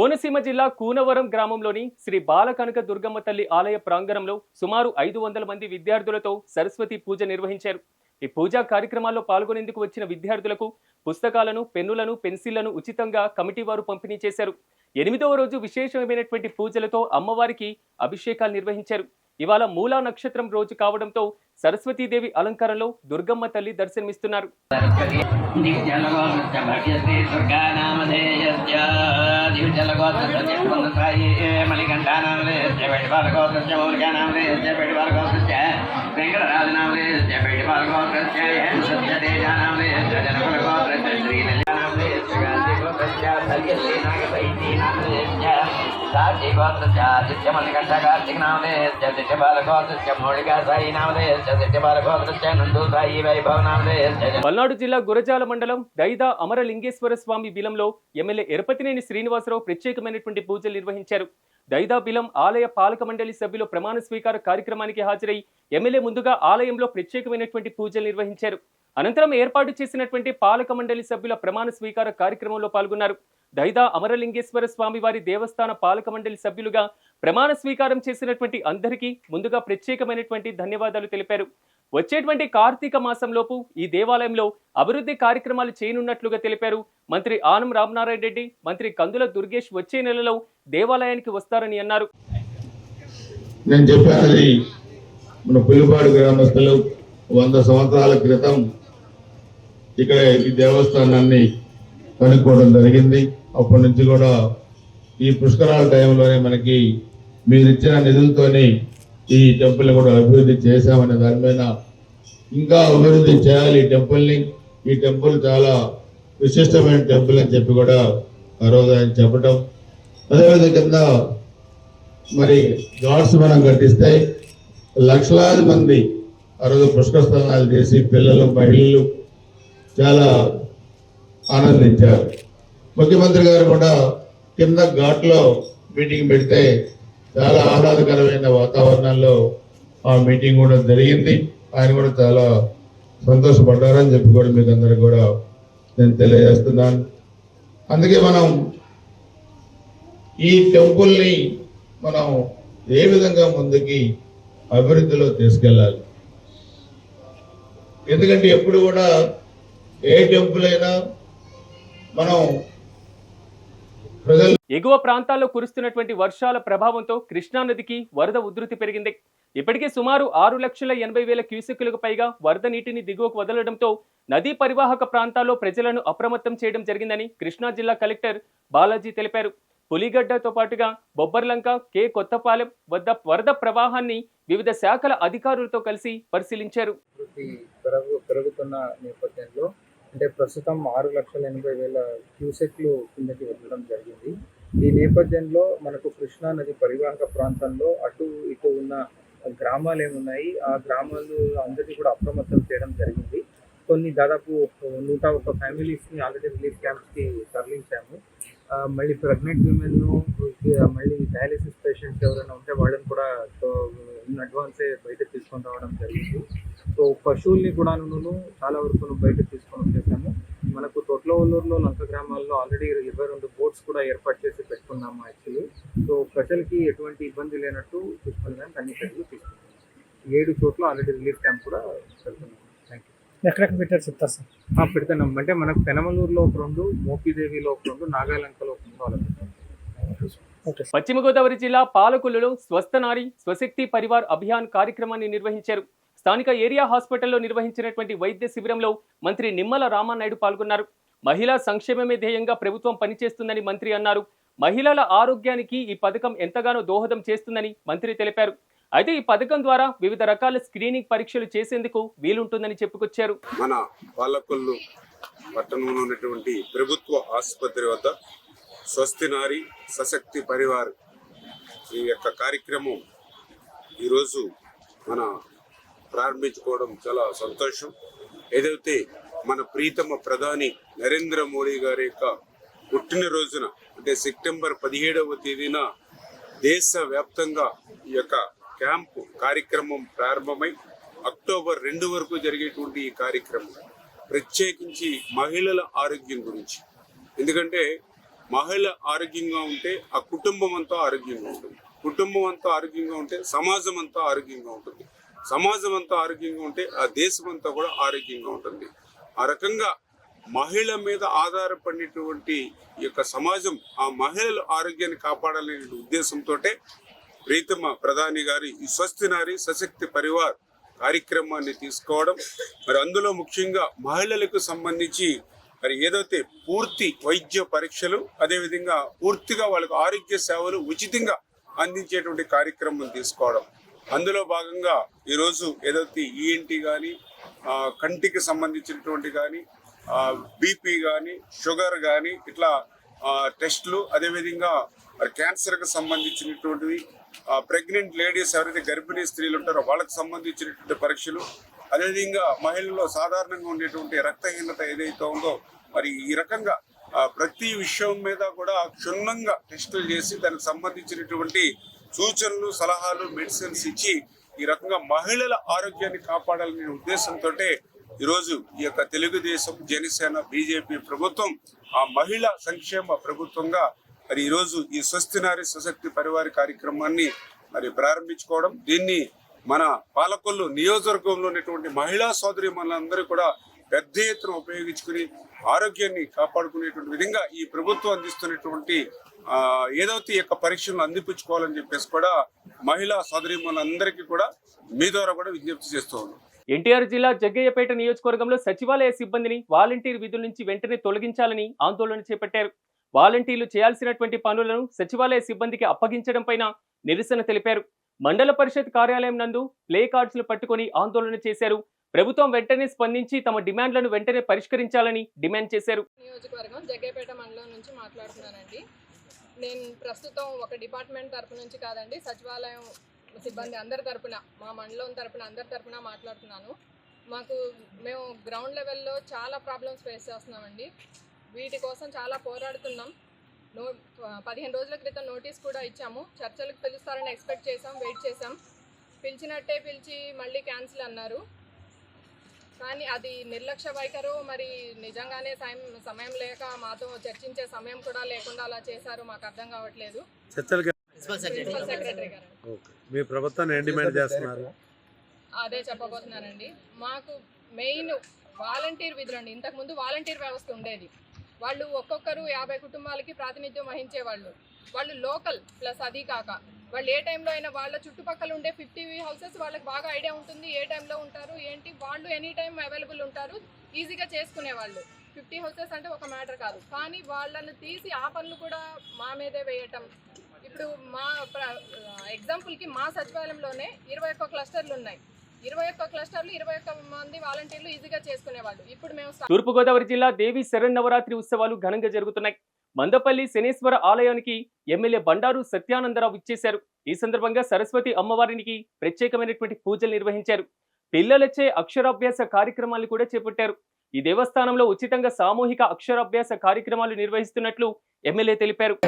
కోనసీమ జిల్లా కూనవరం గ్రామంలోని శ్రీ బాలకనక దుర్గమ్మ తల్లి ఆలయ ప్రాంగణంలో సుమారు ఐదు వందల మంది విద్యార్థులతో సరస్వతి పూజ నిర్వహించారు. ఈ పూజా కార్యక్రమాల్లో పాల్గొనేందుకు వచ్చిన విద్యార్థులకు పుస్తకాలను పెన్నులను పెన్సిళ్ళను ఉచితంగా కమిటీ వారు పంపిణీ చేశారు. ఎనిమిదవ రోజు విశేషమైనటువంటి పూజలతో అమ్మవారికి అభిషేకాలు నిర్వహించారు. ఇవాళ మూలా నక్షత్రం రోజు కావడంతో సరస్వతీదేవి అలంకారంలో దుర్గమ్మ తల్లి దర్శనమిస్తున్నారు. వెంకటరాజనామలే పల్నాడు జిల్లా గురజాల మండలం దైదా అమరలింగేశ్వర స్వామి బిలంలో ఎమ్మెల్యే ఎరపతినేని శ్రీనివాసరావు ప్రత్యేకమైనటువంటి పూజలు నిర్వహించారు. దైదాబిలం ఆలయ పాలక మండలి సభ్యుల ప్రమాణ స్వీకార కార్యక్రమానికి హాజరై ఎమ్మెల్యే ముందుగా ఆలయంలో ప్రత్యేకమైనటువంటి పూజలు నిర్వహించారు. అనంతరం ఏర్పాటు చేసినటువంటి పాలక మండలి సభ్యుల ప్రమాణ స్వీకార కార్యక్రమంలో పాల్గొన్నారు. దైదా అమరలింగేశ్వర స్వామి వారి దేవస్థాన పాలక మండలి సభ్యులుగా ప్రమాణ స్వీకారం చేసినటువంటి అందరికీ ముందుగా ప్రత్యేకమైనటువంటి ధన్యవాదాలు తెలిపారు. వచ్చేటువంటి కార్తీక మాసంలోపు ఈ దేవాలయంలో అభివృద్ధి కార్యక్రమాలు చేయనున్నట్లుగా తెలిపారు. మంత్రి ఆనం రామనారాయణ రెడ్డి మంత్రి కందుల దుర్గేష్ వచ్చే నెలలో దేవాలయానికి వస్తారని అన్నారు. నేను చెప్పానది మన పులిపాడు గ్రామస్తులు వంద సంవత్సరాల క్రితం ఇక్కడ ఈ దేవస్థానాన్ని కనుక్కోవడం జరిగింది. అప్పటి నుంచి కూడా ఈ పుష్కరాల టైంలోనే మనకి మీరు ఇచ్చిన నిధులతోని ఈ టెంపుల్ని కూడా అభివృద్ధి చేశామనే దాని మీద ఇంకా అభివృద్ధి చేయాలి ఈ టెంపుల్ని. ఈ టెంపుల్ చాలా విశిష్టమైన టెంపుల్ అని చెప్పి కూడా ఆ రోజు ఆయన చెప్పడం అదేవిధంగా కింద మరి గాడ్స్ మనం కట్టిస్తే లక్షలాది మంది ఆ రోజు పుష్కర స్నానాలు చేసి పిల్లలు మహిళలు చాలా ఆనందించారు. ముఖ్యమంత్రి గారు కూడా కింద ఘాట్లో మీటింగ్ పెడితే చాలా ఆహ్లాదకరమైన వాతావరణంలో ఆ మీటింగ్ కూడా జరిగింది. ఆయన కూడా చాలా సంతోషపడ్డారని చెప్పి కూడా మీకు అందరికి కూడా నేను తెలియజేస్తున్నాను. అందుకే మనం ఈ టెంపుల్ని మనం ఏ విధంగా ముందుకి అభివృద్ధిలో తీసుకెళ్ళాలి? ఎందుకంటే ఎప్పుడు కూడా ఏ టెంపుల్ అయినా మనం ఎగువ ప్రాంతాల్లో కురుస్తున్నటువంటి వర్షాల ప్రభావంతో కృష్ణానదికి వరద ఉధృతి పెరిగింది. ఇప్పటికే సుమారు ఆరు లక్షల ఎనభై వేల క్యూసెక్కులకు పైగా వరద నీటిని దిగువకు వదలడంతో నదీ పరివాహక ప్రాంతాల్లో ప్రజలను అప్రమత్తం చేయడం జరిగిందని కృష్ణా జిల్లా కలెక్టర్ బాలాజీ తెలిపారు. పులిగడ్డతో పాటుగా బొబ్బర్లంక కె. కొత్తపాలెం వద్ద వరద ప్రవాహాన్ని వివిధ శాఖల అధికారులతో కలిసి పరిశీలించారు. పెరుగుతున్న నేపథ్యంలో అంటే ప్రస్తుతం ఆరు లక్షల ఎనభై వేల క్యూసెక్లు కిందకి వెళ్ళడం జరిగింది. ఈ నేపథ్యంలో మనకు కృష్ణా నది పరివాహక ప్రాంతంలో అటు ఇటు ఉన్న గ్రామాలు ఏమున్నాయి ఆ గ్రామాలు అందరినీ కూడా అప్రమత్తం చేయడం జరిగింది. కొన్ని దాదాపు నూట ఒక ఫ్యామిలీస్ని ఆల్రెడీ రిలీఫ్ క్యాంప్స్కి తరలించాము. మళ్ళీ ప్రెగ్నెంట్ విమెన్ మళ్ళీ డయాలిసిస్ పేషెంట్స్ ఎవరైనా ఉంటే వాళ్ళని కూడా ఇన్ అడ్వాన్సే బయట తీసుకొని రావడం జరిగింది. సో పశువుల్ని కూడా నేను చాలా వరకు బయట తీసుకొని వచ్చేసాము. మనకు తొట్లవల్లూరులో లంక గ్రామాల్లో ఆల్రెడీ ఇరవై రెండు బోట్స్ కూడా ఏర్పాటు చేసి పెట్టుకున్నాము యాక్చువల్లీ సో ప్రజలకి ఎటువంటి ఇబ్బంది లేనట్టు చూసుకునేదానికి అన్ని చర్యలు తీసుకున్నాం ఏడు చోట్ల ఆల్రెడీ రిలీఫ్ క్యాంప్ కూడా పెడుతున్నాం ఎక్కడెక్కడ పెట్టారు చెప్తారు సార్? ఆ, పెడుతున్నాం అంటే మనకు పెనమలూరులో ఒక రెండు మోపిదేవిలో ఒక రెండు నాగాలంకలో ఒక రెండు పశ్చిమ గోదావరి జిల్లా పాలకొల్లులో స్వస్థ నారి స్వశక్తి పరివార్ అభియాన్ కార్యక్రమాన్ని నిర్వహించారు. స్థానిక ఏరియా హాస్పిటల్లో నిర్వహించినటువంటి వైద్య శిబిరంలో మంత్రి నిమ్మల రామానాయుడు పాల్గొన్నారు. మహిళా సంక్షేమమే ధ్యేయంగా ప్రభుత్వం పనిచేస్తుందని మంత్రి అన్నారు. మహిళల ఆరోగ్యానికి ఈ పథకం ఎంతగానో దోహదం చేస్తుందని మంత్రి తెలిపారు. అయితే ఈ పథకం ద్వారా వివిధ రకాల స్క్రీనింగ్ పరీక్షలు చేసేందుకు వీలుంటుందని చెప్పుకొచ్చారు. మన పాలకొల్లు పట్టణంలో ఉన్నటువంటి ప్రభుత్వ ఆసుపత్రి వద్ద స్వస్తి నారి సశక్తి పరివార్ ఈ యొక్క కార్యక్రమం ఈరోజు మన ప్రారంభించుకోవడం చాలా సంతోషం. ఏదైతే మన ప్రీతమ ప్రధాని నరేంద్ర మోడీ గారి యొక్క పుట్టినరోజున అంటే సెప్టెంబర్ పదిహేడవ తేదీన దేశవ్యాప్తంగా ఈ యొక్క క్యాంపు కార్యక్రమం ప్రారంభమై అక్టోబర్ రెండు వరకు జరిగేటువంటి ఈ కార్యక్రమం ప్రత్యేకించి మహిళల ఆరోగ్యం గురించి. ఎందుకంటే మహిళ ఆరోగ్యంగా ఉంటే ఆ కుటుంబం అంతా ఆరోగ్యంగా ఉంటుంది. కుటుంబం అంతా ఆరోగ్యంగా ఉంటే సమాజం అంతా ఆరోగ్యంగా ఉంటుంది. సమాజం అంతా ఆరోగ్యంగా ఉంటే ఆ దేశం అంతా కూడా ఆరోగ్యంగా ఉంటుంది. ఆ రకంగా మహిళ మీద ఆధారపడినటువంటి ఈ యొక్క సమాజం ఆ మహిళల ఆరోగ్యాన్ని కాపాడాలనే ఉద్దేశంతో ప్రీతమ ప్రధాని గారి ఈ స్వస్తి నారి సశక్తి పరివార్ కార్యక్రమాన్ని తీసుకోవడం మరి అందులో ముఖ్యంగా మహిళలకు సంబంధించి మరి ఏదైతే పూర్తి వైద్య పరీక్షలు అదేవిధంగా పూర్తిగా వాళ్ళకు ఆరోగ్య సేవలు ఉచితంగా అందించేటువంటి కార్యక్రమం తీసుకోవడం. అందులో భాగంగా ఈరోజు ఏదైతే ఈఎన్టీ కానీ కంటికి సంబంధించినటువంటి కానీ బీపీ కానీ షుగర్ కానీ ఇట్లా టెస్టులు అదేవిధంగా మరి క్యాన్సర్కి సంబంధించినటువంటివి ప్రెగ్నెంట్ లేడీస్ ఎవరైతే గర్భిణీ స్త్రీలు ఉంటారో వాళ్ళకి సంబంధించినటువంటి పరీక్షలు అదేవిధంగా మహిళల్లో సాధారణంగా ఉండేటువంటి రక్తహీనత ఏదైతే ఉందో మరి ఈ రకంగా ప్రతి విషయం మీద కూడా క్షుణ్ణంగా టెస్టులు చేసి దానికి సంబంధించినటువంటి సూచనలు సలహాలు మెడిసిన్స్ ఇచ్చి ఈ రకంగా మహిళల ఆరోగ్యాన్ని కాపాడాలనే ఉద్దేశంతో ఈరోజు ఈ యొక్క తెలుగుదేశం జనసేన బీజేపీ ప్రభుత్వం ఆ మహిళా సంక్షేమ ప్రభుత్వంగా మరి ఈరోజు ఈ స్వస్తి నారి సశక్తి పరివార కార్యక్రమాన్ని మరి ప్రారంభించుకోవడం దీన్ని మన పాలకొల్లు నియోజకవర్గంలో ఉన్నటువంటి మహిళా సోదరి మనందరూ కూడా పెద్ద ఎత్తున ఉపయోగించుకుని ఆరోగ్యాన్ని కాపాడుకునేటువంటి విధంగా ఈ ప్రభుత్వం అందిస్తున్నటువంటి ఏదైతే యొక్క పరీక్షలను అందిపించుకోవాలని చెప్పేసి కూడా మహిళా సోదరి మనందరికీ కూడా మీ ద్వారా కూడా విజ్ఞప్తి చేస్తూ ఉన్నాం. ఎన్టీఆర్ జిల్లా జగ్గయ్యపేట నియోజకవర్గంలో సచివాలయ సిబ్బందిని వాలంటీర్ విధుల నుంచి వెంటనే తొలగించాలని ఆందోళన చేపట్టారు. వాలంటీర్లు చేయాల్సినటువంటి పనులను సచివాలయ సిబ్బందికి అప్పగించడం పైన నిరసన తెలిపారు. మండల పరిషత్ కార్యాలయం నందు ప్లే కార్డ్స్లు పట్టుకొని ఆందోళన చేశారు. ప్రభుత్వం వెంటనే స్పందించి తమ డిమాండ్లను వెంటనే పరిష్కరించాలని డిమాండ్ చేశారు. నియోజకవర్గం జగ్గేపేట మండలం నుంచి మాట్లాడుతున్నానండి. నేను ప్రస్తుతం ఒక డిపార్ట్మెంట్ తరపు నుంచి కాదండి సచివాలయం సిబ్బంది అందరి తరపున మా మండలం తరపున అందరి తరపున మాట్లాడుతున్నాను. మాకు మేము గ్రౌండ్ లెవెల్లో చాలా ప్రాబ్లమ్స్ ఫేస్ చేస్తున్నామండి. వీటి కోసం చాలా పోరాడుతున్నాం. నో పదిహేను రోజుల క్రితం నోటీస్ కూడా ఇచ్చాము. చర్చలకు పిలుస్తారని ఎక్స్పెక్ట్ చేసాం వెయిట్ చేసాం పిలిచినట్టే పిలిచి మళ్ళీ క్యాన్సిల్ అన్నారు. కానీ అది నిర్లక్ష్య వైఖరు మరి నిజంగానే సమయం సమయం లేక మాతో చర్చించే సమయం కూడా లేకుండా అలా చేశారు. మాకు అర్థం కావట్లేదు. మీ ప్రభుత్వాన్ని డిమాండ్ చేస్తున్నారు? అదే చెప్పబోతున్నానండి. మాకు మెయిన్ వాలంటీర్ విధులండి. ఇంతకుముందు వాలంటీర్ వ్యవస్థ ఉండేది. వాళ్ళు ఒక్కొక్కరు యాభై కుటుంబాలకి ప్రాతినిధ్యం వహించేవాళ్ళు. వాళ్ళు లోకల్ ప్లస్ అది కాక. వాళ్ళు ఏ టైంలో అయినా వాళ్ళ చుట్టుపక్కల ఉండే ఫిఫ్టీ హౌసెస్ వాళ్ళకి బాగా ఐడియా ఉంటుంది ఏ టైంలో ఉంటారు ఏంటి? వాళ్ళు ఎనీ టైం అవైలబుల్ ఉంటారు ఈజీగా చేసుకునేవాళ్ళు. ఫిఫ్టీ హౌసెస్ అంటే ఒక మ్యాటర్ కాదు. కానీ వాళ్ళని తీసి ఆ పనులు కూడా మా మీదే వేయటం. ఇప్పుడు మా ఎగ్జాంపుల్కి మా సచివాలయంలోనే ఇరవై ఒక్క క్లస్టర్లు ఉన్నాయి. ఇరవై ఒక్క క్లస్టర్లు ఇరవై ఒక్క మంది వాలంటీర్లు ఈజీగా చేసుకునేవాళ్ళు. ఇప్పుడు మేము స్టా- తూర్పుగోదావరి జిల్లా దేవి శరన్నవరాత్రి ఉత్సవాలు ఘనంగా జరుగుతున్నాయి. మందపల్లి శనేశ్వర ఆలయానికి ఎమ్మెల్యే బండారు సత్యానందరావు ఇచ్చేశారు ఈ సందర్భంగా సరస్వతి అమ్మవారికి ప్రత్యేకమైనటువంటి పూజలు నిర్వహించారు. పిల్లలచే అక్షరాభ్యాస కార్యక్రమాలు కూడా చేపట్టారు. ఈ దేవస్థానంలో ఉచితంగా సామూహిక అక్షరాభ్యాస కార్యక్రమాలు నిర్వహిస్తున్నట్లు ఎమ్మెల్యే తెలిపారు.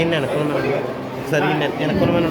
ఏంటి అనుకున్నాను సరే వెనక్కున్నాను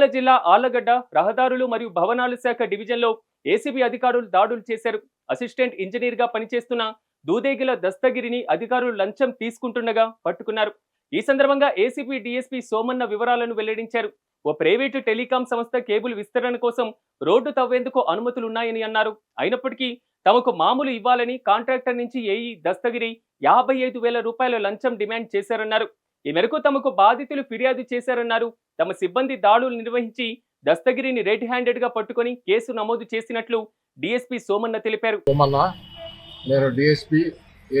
నంద్యాల జిల్లా ఆళ్ళగడ్డ రహదారులు మరియు భవనాల శాఖ డివిజన్లో ఏసీబీ అధికారులు దాడులు చేశారు. అసిస్టెంట్ ఇంజనీర్గా పనిచేస్తున్న దూదేగిల దస్తగిరిని అధికారులు లంచం తీసుకుంటుండగా పట్టుకున్నారు. ఈ సందర్భంగా ఏసీపీ డీఎస్పీ సోమన్న వివరాలను వెల్లడించారు. ఓ ప్రైవేటు టెలికాం సంస్థ కేబుల్ విస్తరణ కోసం రోడ్డు తవ్వేందుకు అనుమతులున్నాయని అన్నారు. అయినప్పటికీ తమకు మామూలు ఇవ్వాలని కాంట్రాక్టర్ నుంచి ఏఈ దస్తగిరి యాభై ఐదు వేల రూపాయల లంచం డిమాండ్ చేశారన్నారు. ఈ మేరకు తమకు బాధితులు ఫిర్యాదు చేశారన్నారు. తమ సిబ్బంది దాడులు నిర్వహించి దస్తగిరిని రెడ్ హ్యాండెడ్గా పట్టుకొని కేసు నమోదు చేసినట్లు డిఎస్పి సోమన్న తెలిపారు. సోమన్న నేను డిఎస్పి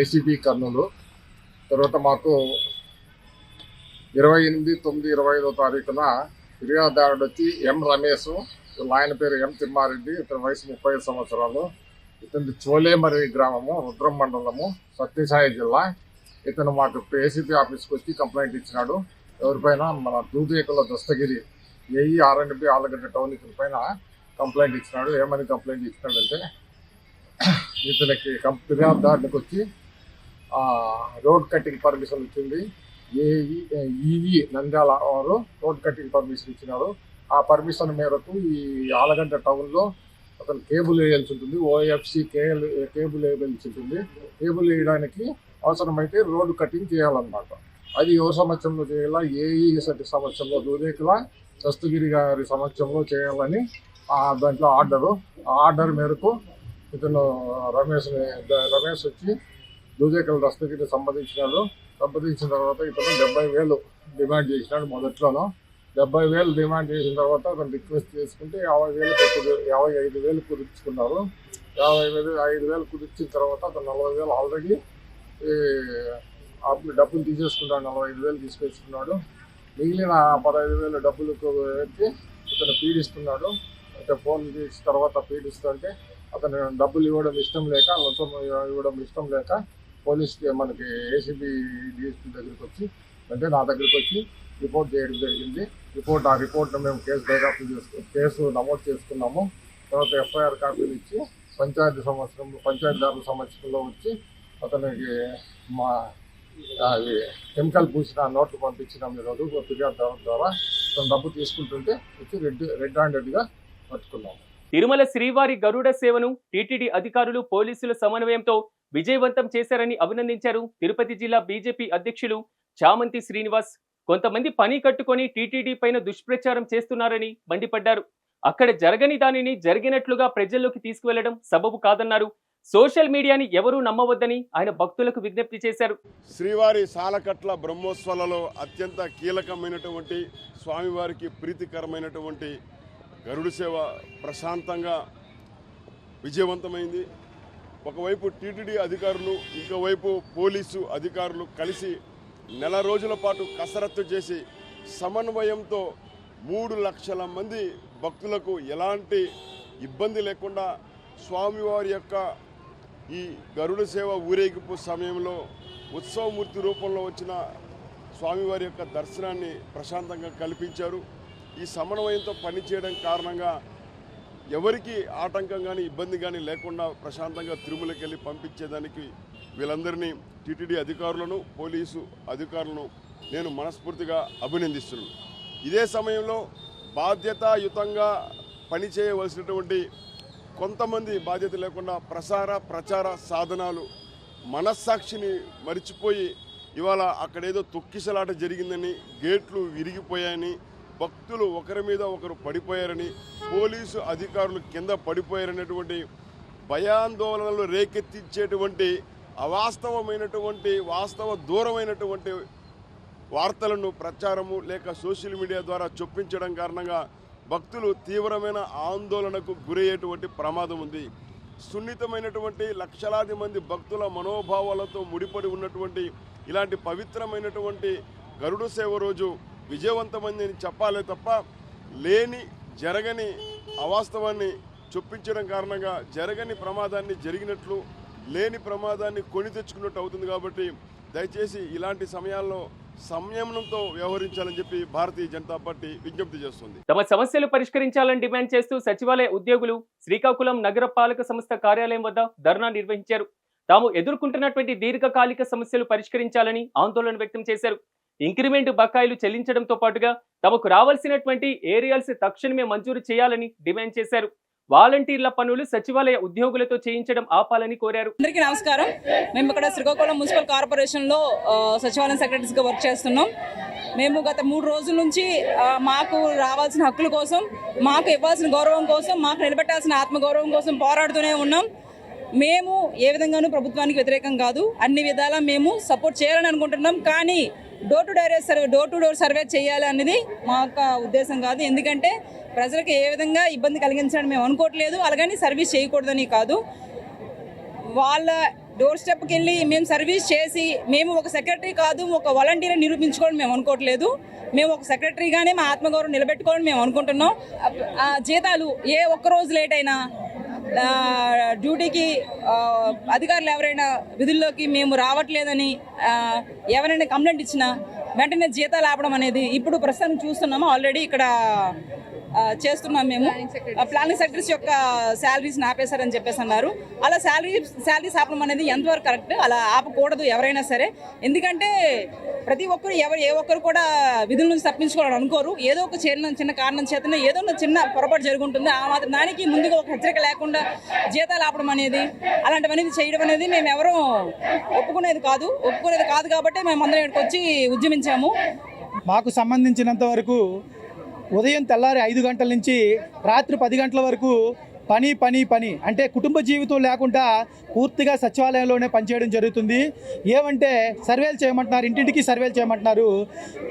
ఏసీపీ కర్నూలు. తర్వాత మాకు ఇరవై ఎనిమిది తొమ్మిది ఇరవై ఐదో తారీఖున ఫిర్యాదుదారుడు వచ్చి ఎం రమేష్ వీళ్ళ ఆయన పేరు ఎం తిమ్మారెడ్డి ఇతని వయసు ముప్పై ఐదు సంవత్సరాలు. ఇతని చోలేమరి గ్రామము రుద్రం మండలము సత్యసాయి జిల్లా. ఇతను మాకు ఏసీపీ ఆఫీస్కి వచ్చి కంప్లైంట్ ఇచ్చినాడు. ఎవరిపైన మన దూదేకుల దస్తగిరి ఏఈ ఆర్ఎండ్బి ఆలగడ్డ టౌన్ ఇతని పైన కంప్లైంట్ ఇచ్చినాడు. ఏమని కంప్లైంట్ ఇచ్చినాడంటే ఇతనికి కం- ఫిర్యాదుదారునికి వచ్చి రోడ్ కట్టింగ్ పర్మిషన్ ఇచ్చింది. ఏఈ ఈవీ నంద్యాల వారు రోడ్ కటింగ్ పర్మిషన్ ఇచ్చినారు. ఆ పర్మిషన్ మేరకు ఈ ఆలగడ్డ టౌన్లో అతను కేబుల్ వేయాల్సి ఉంటుంది. ఓఎఫ్సి కేఎల్ కేబుల్ వేయాల్సి ఉంటుంది. కేబుల్ వేయడానికి అవసరమైతే రోడ్డు కటింగ్ చేయాలన్నమాట. అది యువ సంవత్సరంలో చేయాలా? ఏఈ సంవత్సరంలో దూదేకుల దస్తగిరి గారి సంవత్సరంలో చేయాలని దాంట్లో ఆర్డరు. ఆ ఆర్డర్ మేరకు ఇతను రమేష్ రమేష్ వచ్చి దూదేకల దస్తగిరి సంబంధించినాడు సంప్రదించిన తర్వాత ఇతను డెబ్బై వేలు డిమాండ్ చేసినాడు మొదట్లోనూ. డెబ్బై వేలు డిమాండ్ చేసిన తర్వాత అతను రిక్వెస్ట్ చేసుకుంటే యాభై వేలు యాభై ఐదు వేలు కుదుర్చుకున్నారు. యాభై వేలు ఐదు వేలు కుదిర్చిన తర్వాత అతను నలభై వేలు ఆల్రెడీ డబ్బులు తీసేసుకున్నాడు నలభై ఐదు వేలు తీసుకొచ్చుకున్నాడు. మిగిలిన పదహైదు వేలు డబ్బులకు ఎత్తి ఇతను పీడిస్తున్నాడు. అంటే ఫోన్ చేసిన తర్వాత పీడిస్తుంటే అతను డబ్బులు ఇవ్వడం ఇష్టం లేక లంచం ఇవ్వడం ఇష్టం లేక పోలీస్కి మనకి ఏసీబీ డిఎస్పీ దగ్గరికి వచ్చి అంటే నా దగ్గరికి వచ్చి రిపోర్ట్ చేయడం జరిగింది. రిపోర్ట్ ఆ రిపోర్ట్ను మేము కేసు దర్యాప్తు చేసుకుని కేసు నమోదు చేసుకున్నాము. తర్వాత ఎఫ్ఐఆర్ కాపీలు ఇచ్చి పంచాయతీ సంవత్సరం పంచాయతీదారుల సంవత్సరంలో వచ్చి అతనికి మా అది కెమికల్ పూసిన నోట్లు పంపించినాం ఈరోజు ఫిర్యాదు ద్వారా తన డబ్బు తీసుకుంటుంటే వచ్చి రెడ్ రెడ్ హ్యాండెడ్గా పట్టుకున్నాం. తిరుమల శ్రీవారి గరుడ సేవను టీటీడీ అధికారులు పోలీసుల సమన్వయంతో విజయవంతం చేశారని అభినందించారు తిరుపతి జిల్లా బీజేపీ అధ్యక్షులు చామంతి శ్రీనివాస్. కొంతమంది పని కట్టుకొని టీటీడీ పైన దుష్ప్రచారం చేస్తున్నారని మండిపడ్డారు. అక్కడ జరగని దానిని జరిగినట్లుగా ప్రజల్లోకి తీసుకువెళ్ళడం సబబు కాదన్నారు సోషల్ మీడియాని ఎవరూ నమ్మవద్దని ఆయన భక్తులకు విజ్ఞప్తి చేశారు. శ్రీవారి సాలకట్ల బ్రహ్మోత్సవాలలో అత్యంత కీలకమైనటువంటి స్వామివారికి ప్రీతికరమైనటువంటి గరుడు సేవ ప్రశాంతంగా విజయవంతమైంది. ఒకవైపు టీటీడీ అధికారులు ఇంకోవైపు పోలీసు అధికారులు కలిసి నెల రోజుల పాటు కసరత్తు చేసి సమన్వయంతో మూడు లక్షల మంది భక్తులకు ఎలాంటి ఇబ్బంది లేకుండా స్వామివారి యొక్క ఈ గరుడ సేవ ఊరేగింపు సమయంలో ఉత్సవమూర్తి రూపంలో వచ్చిన స్వామివారి యొక్క దర్శనాన్ని ప్రశాంతంగా కల్పించారు. ఈ సమన్వయంతో పనిచేయడం కారణంగా ఎవరికి ఆటంకం కానీ ఇబ్బంది కానీ లేకుండా ప్రశాంతంగా తిరుమలకి వెళ్ళి పంపించేదానికి వీళ్ళందరినీ టీటీడీ అధికారులను పోలీసు అధికారులను నేను మనస్ఫూర్తిగా అభినందిస్తున్నాను. ఇదే సమయంలో బాధ్యతాయుతంగా పనిచేయవలసినటువంటి కొంతమంది బాధ్యత లేకుండా ప్రసార ప్రచార సాధనాలు మనస్సాక్షిని మరిచిపోయి ఇవాళ అక్కడేదో తొక్కిసలాట జరిగిందని గేట్లు విరిగిపోయాయని భక్తులు ఒకరి మీద ఒకరు పడిపోయారని పోలీసు అధికారులు కింద పడిపోయారనేటువంటి భయాందోళనలు రేకెత్తించేటువంటి అవాస్తవమైనటువంటి వాస్తవ దూరమైనటువంటి వార్తలను ప్రచారము లేక సోషల్ మీడియా ద్వారా చొప్పించడం కారణంగా భక్తులు తీవ్రమైన ఆందోళనకు గురయ్యేటువంటి ప్రమాదం ఉంది. సున్నితమైనటువంటి లక్షలాది మంది భక్తుల మనోభావాలతో ముడిపడి ఉన్నటువంటి ఇలాంటి పవిత్రమైనటువంటి గరుడు సేవ రోజు విజయవంతమైందని అని చెప్పాలే తప్ప లేని జరగని అవాస్తవాన్ని చొప్పించడం కారణంగా జరగని ప్రమాదాన్ని జరిగినట్లు లేని ప్రమాదాన్ని కొని తెచ్చుకున్నట్టు అవుతుంది కాబట్టి దయచేసి ఇలాంటి సమయాల్లో సంయమనంతో వ్యవహరించాలని చెప్పి భారతీయ జనతా పార్టీ విజ్ఞప్తి చేస్తుంది. తమ సమస్యలు పరిష్కరించాలని డిమాండ్ చేస్తూ సచివాలయ ఉద్యోగులు శ్రీకాకుళం నగర పాలక సంస్థ కార్యాలయం వద్ద ధర్నా నిర్వహించారు. తాము ఎదుర్కొంటున్నటువంటి దీర్ఘకాలిక సమస్యలు పరిష్కరించాలని ఆందోళన వ్యక్తం చేశారు. ఇంక్రిమెంట్ బకాయిలు చెల్లించడంతో పాటుగా తమకు రావాల్సినటువంటి ఏరియాల్స్ తక్షణమే మంజూరు చేయాలని డిమాండ్ చేశారు. వాలంటీర్ల పనులు సచివాలయ ఉద్యోగులతో చేయించడం ఆపాలని కోరారు. అందరికీ నమస్కారం. మేము ఇక్కడ శ్రీకాకుళం మున్సిపల్ కార్పొరేషన్లో సచివాలయం సెక్రటరీస్గా వర్క్ చేస్తున్నాం. మేము గత మూడు రోజుల నుంచి మాకు రావాల్సిన హక్కుల కోసం మాకు ఇవ్వాల్సిన గౌరవం కోసం మాకు నిలబెట్టాల్సిన ఆత్మగౌరవం కోసం పోరాడుతూనే ఉన్నాం. మేము ఏ విధంగానూ ప్రభుత్వానికి వ్యతిరేకం కాదు. అన్ని విధాలా మేము సపోర్ట్ చేయాలని అనుకుంటున్నాం. కానీ door to door survey door to door survey చేయాలనేది మా యొక్క ఉద్దేశం కాదు. ఎందుకంటే ప్రజలకు ఏ విధంగా ఇబ్బంది కలిగించాలని మేము అనుకోవట్లేదు. అలాగని సర్వీస్ చేయకూడదని కాదు. వాళ్ళ డోర్ స్టెప్కి వెళ్ళి మేము సర్వీస్ చేసి మేము ఒక సెక్రటరీ కాదు ఒక వాలంటీర్ నిరూపించుకోవడం మేము అనుకోవట్లేదు. మేము ఒక సెక్రటరీగానే మా ఆత్మగౌరవం నిలబెట్టుకోవడం మేము అనుకుంటున్నాం. ఆ జీతాలు ఏ ఒక్క రోజు లేట్ అయినా డ్యూటీకి అధికారులు ఎవరైనా విధుల్లోకి మేము రావట్లేదని ఎవరైనా కంప్లైంట్ ఇచ్చినా వెంటనే జీతాలు ఆపడం అనేది ఇప్పుడు ప్రస్తుతం చూస్తున్నాము. ఆల్రెడీ ఇక్కడ చేస్తున్నాం మేము. ఆ, ప్లానింగ్ సెక్రటరీస్ యొక్క శాలరీస్ ఆపేశారని చెప్పేసి అన్నారు. అలా శాలరీ శాలరీస్ ఆపడం అనేది ఎంతవరకు కరెక్ట్ అలా ఆపకూడదు ఎవరైనా సరే. ఎందుకంటే ప్రతి ఒక్కరు ఎవరు ఏ ఒక్కరు కూడా విధుల నుంచి తప్పించుకోవాలని అనుకోరు. ఏదో ఒక చిన్న చిన్న కారణం చేతనే ఏదో ఒక చిన్న పొరపాటు జరుగుంటుంది. ఆ మాత్రం దానికి ముందుగా ఒక హెచ్చరిక లేకుండా జీతాలు ఆపడం అనేది అలాంటివన్నీ చేయడం అనేది మేము ఎవరూ ఒప్పుకునేది కాదు. ఒప్పుకునేది కాదు కాబట్టి మేము అందరం ఇక్కడికి వచ్చి ఉద్యమించాము. మాకు సంబంధించినంత వరకు ఉదయం తెల్లారి ఐదు గంటల నుంచి రాత్రి పది గంటల వరకు పని పని పని. అంటే కుటుంబ జీవితం లేకుండా పూర్తిగా సచివాలయంలోనే పనిచేయడం జరుగుతుంది. ఏమంటే సర్వేలు చేయమంటున్నారు ఇంటింటికి సర్వేలు చేయమంటున్నారు.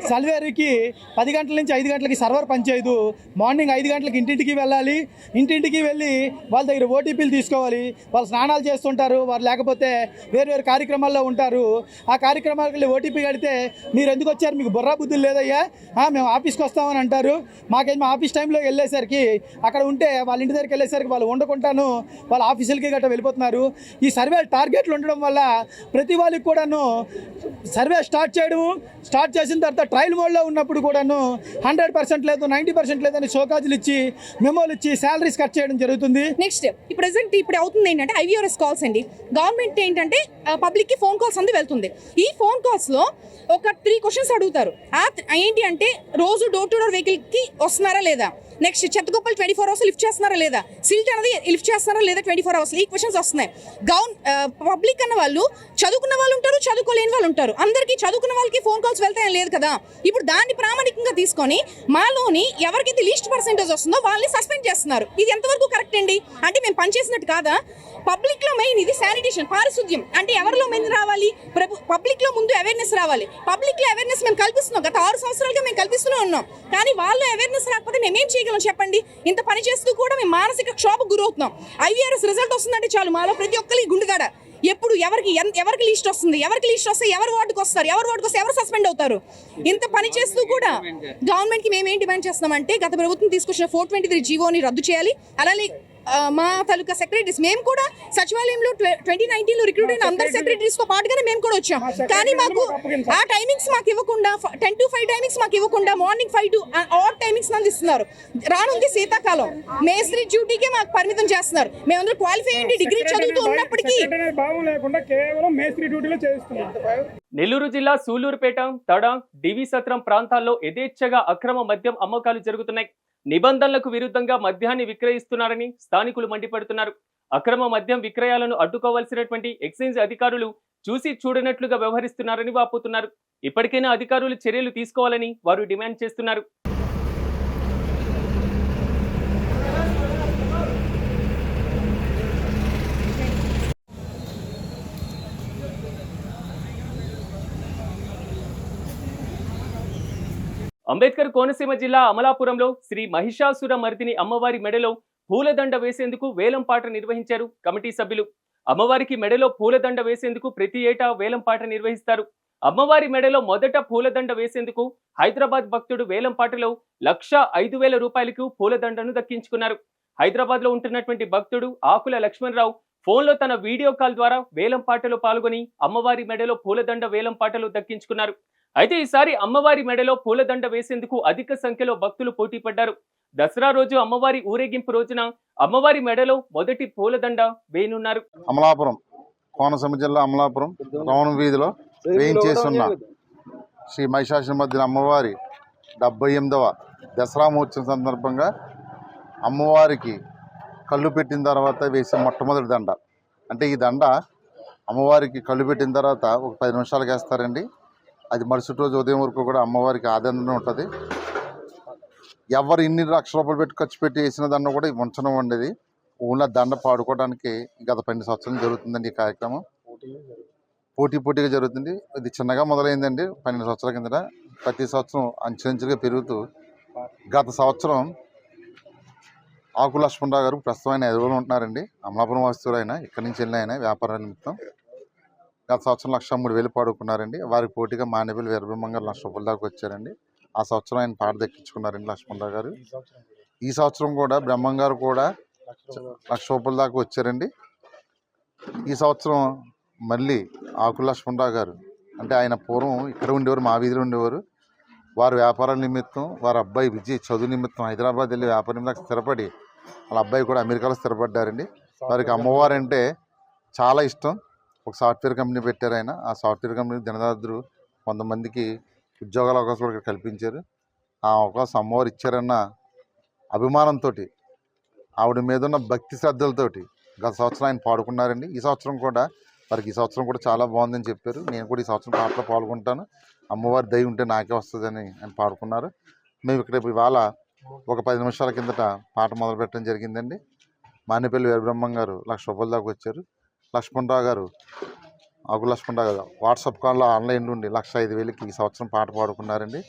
సర్వేకి పది గంటల నుంచి ఐదు గంటలకి సర్వర్ పనిచేయదు. మార్నింగ్ ఐదు గంటలకి ఇంటింటికి వెళ్ళాలి. ఇంటింటికి వెళ్ళి వాళ్ళ దగ్గర ఓటీపీలు తీసుకోవాలి. వాళ్ళు స్నానాలు చేస్తుంటారు. వారు లేకపోతే వేరు వేరు కార్యక్రమాల్లో ఉంటారు. ఆ కార్యక్రమాలకు వెళ్ళి ఓటీపీ కడితే మీరు ఎందుకు వచ్చారు? మీకు బుర్రా బుద్ధులు లేదయ్యా? మేము ఆఫీస్కి వస్తామని అంటారు. మాకేమో ఆఫీస్ టైంలో వెళ్ళేసరికి అక్కడ ఉంటే వాళ్ళ ఇంటి దగ్గరికి వెళ్ళేసరికి వాళ్ళు ఉండకుండాను వాళ్ళ ఆఫీసులకి గట్రా వెళ్ళిపోతున్నారు. ఈ సర్వే టార్గెట్లు ఉండడం వల్ల ప్రతి వాళ్ళకి కూడాను సర్వే స్టార్ట్ చేయడం స్టార్ట్ చేసిన తర్వాత ట్రయల్ మోడ్లో ఉన్నప్పుడు కూడాను హండ్రెడ్ పర్సెంట్ లేదు నైంటీ పర్సెంట్ లేదని షోకాజులు ఇచ్చి మెమోలు ఇచ్చి శాలరీస్ కట్ చేయడం జరుగుతుంది. నెక్స్ట్ ఈ ప్రెసెంట్ ఇప్పుడు అవుతుంది ఏంటంటే ఐవీఆర్ఎస్ కాల్స్ అండి. గవర్నమెంట్ ఏంటంటే పబ్లిక్కి ఫోన్ కాల్స్ అంది వెళ్తుంది. ఈ ఫోన్ కాల్స్లో ఒక త్రీ క్వశ్చన్స్ అడుగుతారు. ఏంటి అంటే రోజు డోర్ టు డోర్ వెహికల్కి వస్తున్నారా లేదా? నెక్స్ట్ చెత్తగుప్పలు ట్వంటీ ఫోర్ అవర్స్ లిఫ్ట్ చేస్తున్నారా లేదా? సిల్ట్ అనేది లిఫ్ట్ చేస్తున్నారా లేదా ట్వంటీ ఫోర్ అవర్స్? ఈ క్వశ్చన్స్ వస్తున్నాయి. గౌన్ పబ్లిక్ అన్న వాళ్ళు చదువుకున్న వాళ్ళు ఉంటారు చదువుకోలేని వాళ్ళు ఉంటారు. అందరికీ చదువుకున్న వాళ్ళకి ఫోన్ కాల్స్ వెళ్తాయని లేదు కదా? ఇప్పుడు దాన్ని ప్రామాణికంగా తీసుకొని మాలోని ఎవరికైతే లీస్ట్ పర్సెంటేజ్ వస్తుందో వాళ్ళని సస్పెండ్ చేస్తున్నారు. ఇది ఎంతవరకు కరెక్ట్ అండి? అంటే మేము పనిచేసినట్టు కాదా? పబ్లిక్లో మెయిన్ ఇది శానిటేషన్ పారిశుద్ధ్యం. అంటే ఎవరిలో మెయిన్ రావాలి? పబ్లిక్లో ముందు అవేర్నెస్ రావాలి. పబ్లిక్లో అవేర్నెస్ మేము కల్పిస్తున్నాం. గత ఆరు సంవత్సరాలుగా మేము కల్పిస్తూనే ఉన్నాం. కానీ వాళ్ళు అవేర్నెస్ రాకపోతే మేమేం ఏం చేయగలం చెప్పండి. ఇంత పని చేస్తూ కూడా మేము మానసిక క్షోభకు గురవుతున్నాం. ఐవీఆర్ఎస్ రిజల్ట్ వస్తుందంటే చాలు. మాలో ప్రతి ఒక్కరికి గుండెగాడ. ఎప్పుడు ఎవరికి ఎన్- ఎవరికి లిస్ట్ వస్తుంది? ఎవరికి లిస్ట్ వస్తే ఎవరు వార్డుకి వస్తారు? ఎవరు వార్డుకి వస్తే ఎవరు సస్పెండ్ అవుతారు? ఇంత పని చేస్తూ కూడా గవర్నమెంట్కి మేము ఏం డిమాండ్ చేస్తున్నామంటే గత ప్రభుత్వం తీసుకొచ్చిన ఫోర్ ట్వంటీ త్రీ జీవోని రద్దు చేయాలి. అలానే మా తాలూకా సెక్రటరీస్ మేము కూడా సచివాలయంలో ట్వంటీ నైన్టీన్లో రిక్రూట్ అయిన అందరి సెక్రటరీస్తో పాటుగానే మేము కూడా వచ్చాం. కానీ మాకు ఆ టైమింగ్స్ మాకు ఇవ్వకుండా టెన్ టు ఫైవ్ టైమింగ్స్ మాకు ఇవ్వకుండా మార్నింగ్ ఫైవ్ టు ఆర్ టైమింగ్స్ నాకు ఇస్తున్నారు. రానుంది శీతాకాలం. మేస్త్రి డ్యూటీకే మాకు పరిమితం చేస్తున్నారు. మేము అందరూ క్వాలిఫై అయ్యి డిగ్రీ చదువుతూ ఉన్నప్పటికీ భావం లేకుండా కేవలం మేస్త్రి డ్యూటీలో చేస్తున్నారు నెల్లూరు జిల్లా సూలూరుపేట తడ డివి సత్రం ప్రాంతాల్లో యథేచ్ఛగా అక్రమ మద్యం అమ్మకాలు జరుగుతున్నాయి. నిబంధనలకు విరుద్ధంగా మద్యాన్ని విక్రయిస్తున్నారని స్థానికులు మండిపడుతున్నారు. అక్రమ మద్యం విక్రయాలను అడ్డుకోవాల్సినటువంటి ఎక్సైజ్ అధికారులు చూసి చూడనట్లుగా వ్యవహరిస్తున్నారని వాపోతున్నారు. ఇప్పటికైనా అధికారులు చర్యలు తీసుకోవాలని వారు డిమాండ్ చేస్తున్నారు. అంబేద్కర్ కోనసీమ జిల్లా అమలాపురంలో శ్రీ మహిషాసుర మర్దిని అమ్మవారి మెడలో పూలదండ వేసేందుకు వేలంపాట నిర్వహించారు కమిటీ సభ్యులు. అమ్మవారికి మెడలో పూలదండ వేసేందుకు ప్రతి ఏటా వేలం పాట నిర్వహిస్తారు. అమ్మవారి మెడలో మొదట పూలదండ వేసేందుకు హైదరాబాద్ భక్తుడు వేలంపాటలో లక్ష ఐదు వేల రూపాయలకు పూలదండను దక్కించుకున్నారు. హైదరాబాద్లో ఉంటున్నటువంటి భక్తుడు ఆకుల లక్ష్మణరావు ఫోన్లో తన వీడియో కాల్ ద్వారా వేలంపాటలో పాల్గొని అమ్మవారి మెడలో పూలదండ వేలంపాటలు దక్కించుకున్నారు. అయితే ఈసారి అమ్మవారి మెడలో పూలదండ వేసేందుకు అధిక సంఖ్యలో భక్తులు పోటీ పడ్డారు. దసరా రోజు అమ్మవారి ఊరేగింపు రోజున అమ్మవారి మెడలో మొదటి పూలదండ వేయనున్నారు. అమలాపురం కోనసీమ జిల్లా అమలాపురం రవణ వీధిలో వేయించేస్తున్న శ్రీ మహిషాసుర మధ్యన అమ్మవారి డెబ్బై ఎనిమిదవ దసరా మహోత్సవం సందర్భంగా అమ్మవారికి కళ్ళు పెట్టిన తర్వాత వేసే మొట్టమొదటి దండ. అంటే ఈ దండ అమ్మవారికి కళ్ళు పెట్టిన తర్వాత ఒక పది నిమిషాలకు వేస్తారండి. మరుసటి రోజు ఉదయం వరకు కూడా అమ్మవారికి ఆదరణ ఉంటుంది. ఎవరు ఇన్ని లక్షల రూపాయలు పెట్టి ఖర్చు పెట్టి వేసిన దండ కూడా ఉంచడం ఉండేది ఓన్లీ దండ పాడుకోవడానికి గత పన్నెండు సంవత్సరాలు జరుగుతుందండి ఈ కార్యక్రమం. పోటీ పోటీగా జరుగుతుంది. ఇది చిన్నగా మొదలైందండి. పన్నెండు సంవత్సరాల కిందట ప్రతి సంవత్సరం అంచెలంచెలుగా పెరుగుతూ గత సంవత్సరం ఆకు లక్ష్మణరావు గారు ప్రస్తుతం ఆయన ఎదురులో ఉంటున్నారండి. అమలాపురం వాస్తువులు ఆయన ఇక్కడి నుంచి వెళ్ళిన ఆయన వ్యాపార నిమిత్తం. గత సంవత్సరం లక్ష మూడు వేలు పాడుకున్నారండి. వారికి పోటీగా మానేపల్లి వీరబ్రహ్మం గారు లక్ష రూపాయల దాకా వచ్చారండి. ఆ సంవత్సరం ఆయన పాట దక్కించుకున్నారండి లక్ష్మణరావు గారు. ఈ సంవత్సరం కూడా. బ్రహ్మం గారు కూడా లక్ష రూపాయల దాకా వచ్చారండి. ఈ సంవత్సరం మళ్ళీ ఆకుల లక్ష్మణరావు గారు అంటే ఆయన పూర్వం ఇక్కడ ఉండేవారు మా వీధిలో ఉండేవారు. వారు వ్యాపారాల నిమిత్తం వారి అబ్బాయి విజయ్ చదువు నిమిత్తం హైదరాబాద్ వెళ్ళి వ్యాపార నిమిత్తం స్థిరపడి వాళ్ళ అబ్బాయి కూడా అమెరికాలో స్థిరపడ్డారండి. వారికి అమ్మవారు అంటే చాలా ఇష్టం. ఒక సాఫ్ట్వేర్ కంపెనీ పెట్టారు ఆయన. ఆ సాఫ్ట్వేర్ కంపెనీ దినదారులు కొంతమందికి ఉద్యోగాల అవకాశం కూడా ఇక్కడ కల్పించారు. ఆ అవకాశం అమ్మవారు ఇచ్చారన్న అభిమానంతో ఆవిడ మీద ఉన్న భక్తి శ్రద్ధలతోటి గత సంవత్సరం ఆయన పాడుకున్నారండి. ఈ సంవత్సరం కూడా వారికి ఈ సంవత్సరం కూడా చాలా బాగుందని చెప్పారు. నేను కూడా ఈ సంవత్సరం పాటలో పాల్గొంటాను. అమ్మవారి దయ ఉంటే నాకే వస్తుందని ఆయన పాడుకున్నారు. మేము ఇక్కడ ఇవాళ ఒక పది నిమిషాల కిందట పాట మొదలు పెట్టడం జరిగిందండి. మానేపల్లి వీరబ్రహ్మం గారు లక్ష రూపాయల దాకా వచ్చారు. లక్ష్మణరావు గారు ఆకు లక్ష్మణరావు గారు వాట్సాప్ కాల్లో ఆన్లైన్ నుండి లక్ష ఐదు వేలకి ఈ సంవత్సరం పాట పాడుకున్నారండి.